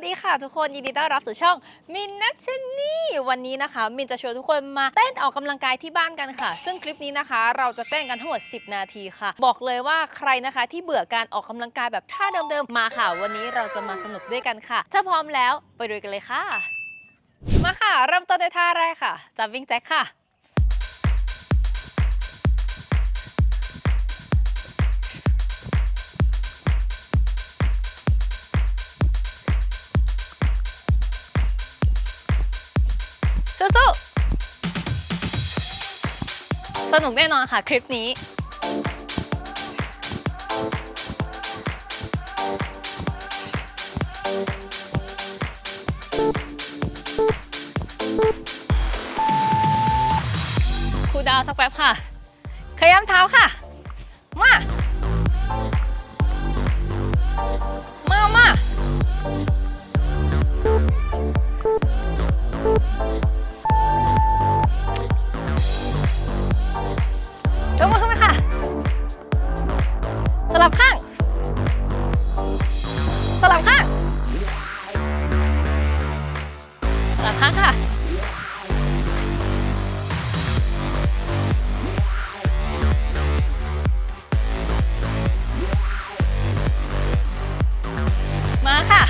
วัสดีค่ะทุกคนยินดีต้อนรับสู่ช่องมินนัชนี่วันนี้นะคะ มินจะชวนทุกคนมาเต้นออกกำลังกายที่บ้านกันค่ะ ซึ่งคลิปนี้นะคะ เราจะเต้นกันทั้งหมด 10 นาทีค่ะ บอกเลยว่าใครนะคะที่เบื่อการออกกำลังกายแบบท่าเดิมๆมาค่ะ วันนี้เราจะมาสนุกด้วยกันค่ะ ถ้าพร้อมแล้วไปดูกันเลยค่ะ มาค่ะเริ่มต้นด้วยท่าแรกค่ะจับวิ่งแจ็คค่ะ สู้ๆสนุกแน่นอนค่ะคลิปนี้ครูดาวสักแป๊บค่ะ ขย้ำเท้าค่ะ มามา ยกมือขึ้นมาค่ะ สลับข้าง สลับข้าง สลับข้างค่ะ มาค่ะ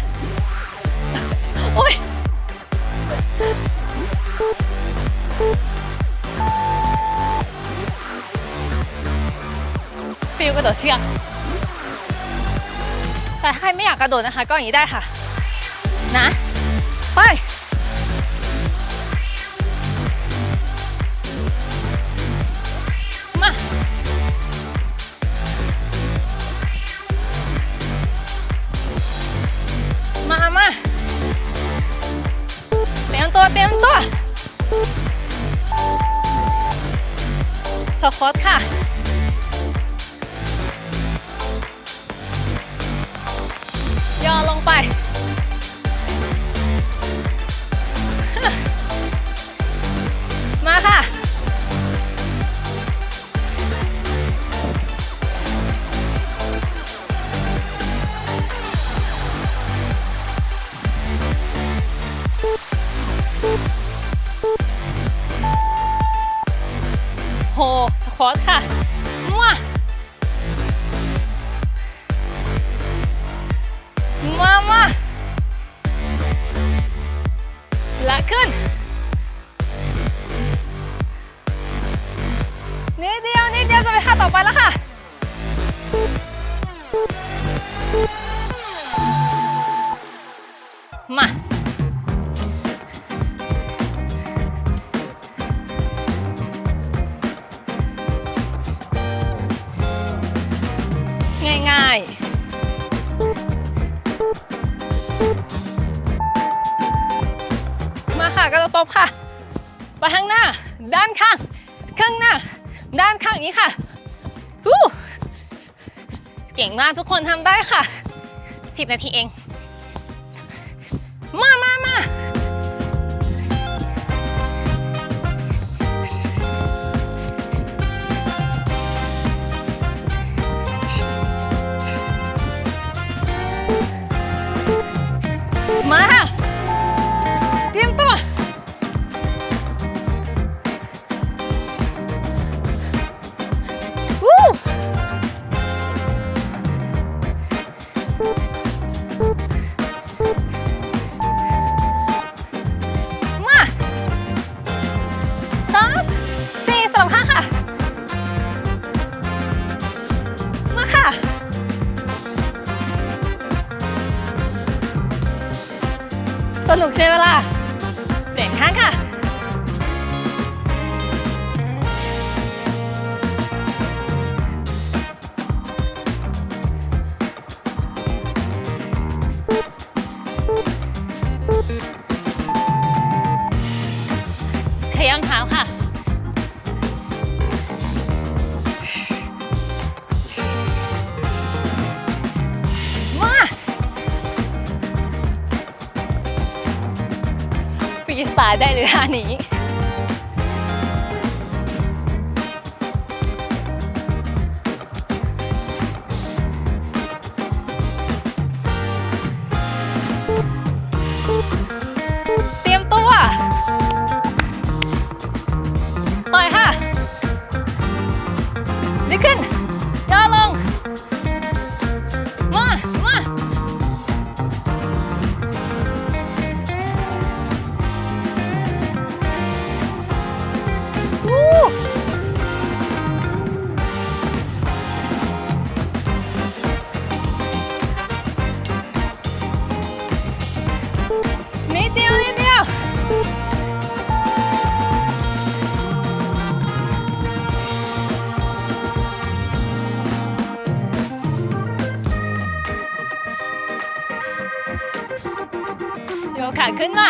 โอ้ย ดดเชือก แต่ถ้าใครไม่อยากกระโดดนะคะ ก็อย่างนี้ได้ค่ะ นะ ไป มา มามาเตรียมตัวเตรียมตัวสควอตค่ะ ควอตค่ะมั่วมามาและขึ้น นิดเดียว นิดเดียวจะไปท่าต่อไปแล้วค่ะมา ง่ายๆ มาค่ะกระตบค่ะ ไปข้างหน้า ด้านข้าง ข้างหน้า ด้านข้างอย่างนี้ค่ะเก่งมากทุกคนทำได้ค่ะ 10 นาทีเอง นุกใช่ไหมล่ะ สไตล์ได้เลยท่านี้ วขาขึ้นมา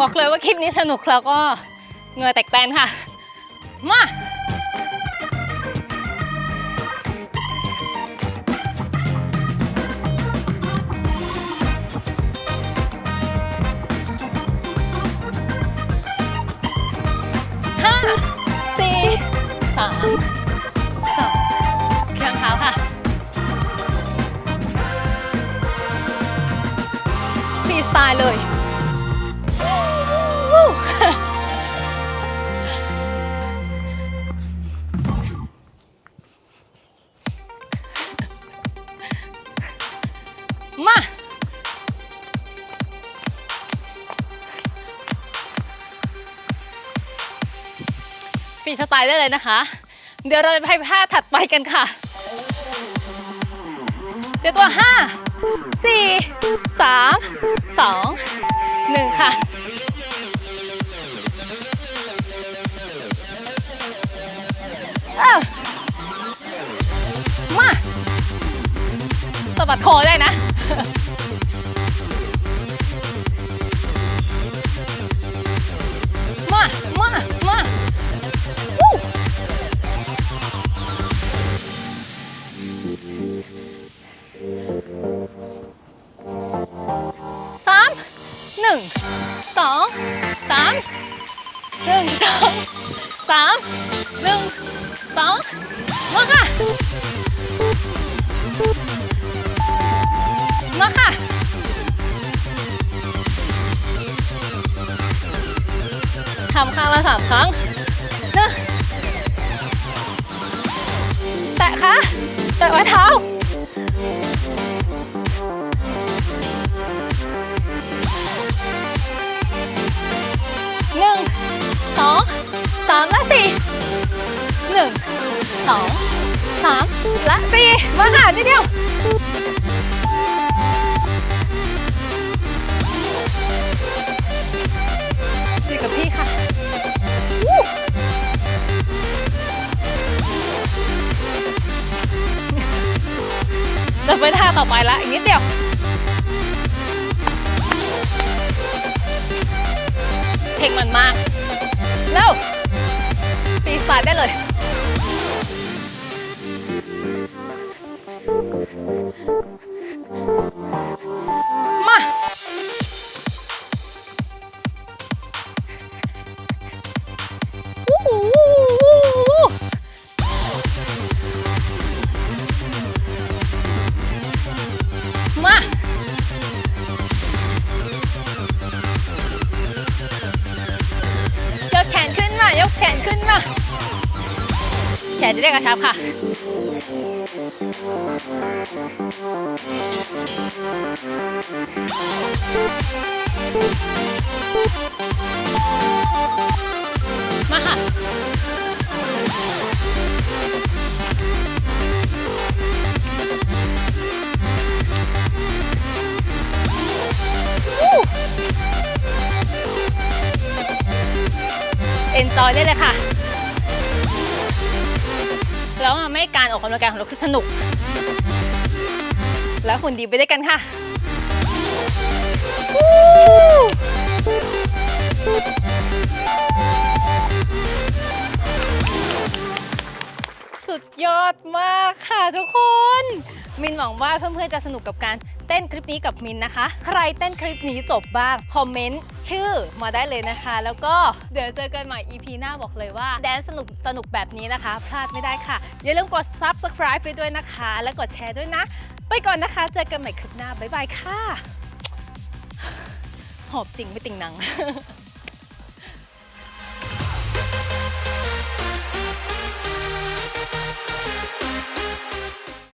บอกเลยว่าคลิปนี้สนุกแล้วก็เหงื่อแตกแตนค่ะ มา ฟรีสไตล์ได้เลยนะคะ เดี๋ยวเราจะไปท่าถัดไปกันค่ะ เดี๋ยวตัว 5 4 3 2 1 ค่ะเอ้ามาสะบัดคอได้นะมามามา หนึ่งสองสามหนึ่งสองสามหนึ่งสองมาค่ะ มาค่ะ ทำข้างละสามครั้งหนึ่งแตะขาแตะไว้เท้า สองสามและสี่มาค่ะนิดเดียวสี่กับพี่ค่ะวู้เราไปท่าต่อไปละอีกนิดเดียวเพลงมันมาก เร็วปีสายได้เลย ชับค่ะ มาค่ะเอนจอยได้เลยค่ะ แล้วมันไม่การออกกำลังกายของเราคือสนุก แล้วหุ่นดีไปด้วยกันค่ะสุดยอดมากค่ะทุกคน มินหวังว่าเพื่อนๆจะสนุกกับการเต้นคลิปนี้กับมินนะคะ ใครเต้นคลิปนี้จบบ้าง คอมเมนต์ชื่อมาได้เลยนะคะ แล้วก็เดี๋ยวเจอกันใหม่ EP หน้าบอกเลยว่าแดนสนุกสนุกแบบนี้นะคะ พลาดไม่ได้ค่ะ อย่าลืมกด subscribe ไปด้วยนะคะ และกดแชร์ด้วยนะ ไปก่อนนะคะ เจอกันใหม่คลิปหน้าบ๊ายบายค่ะ หอบจริงไม่ติงหนัง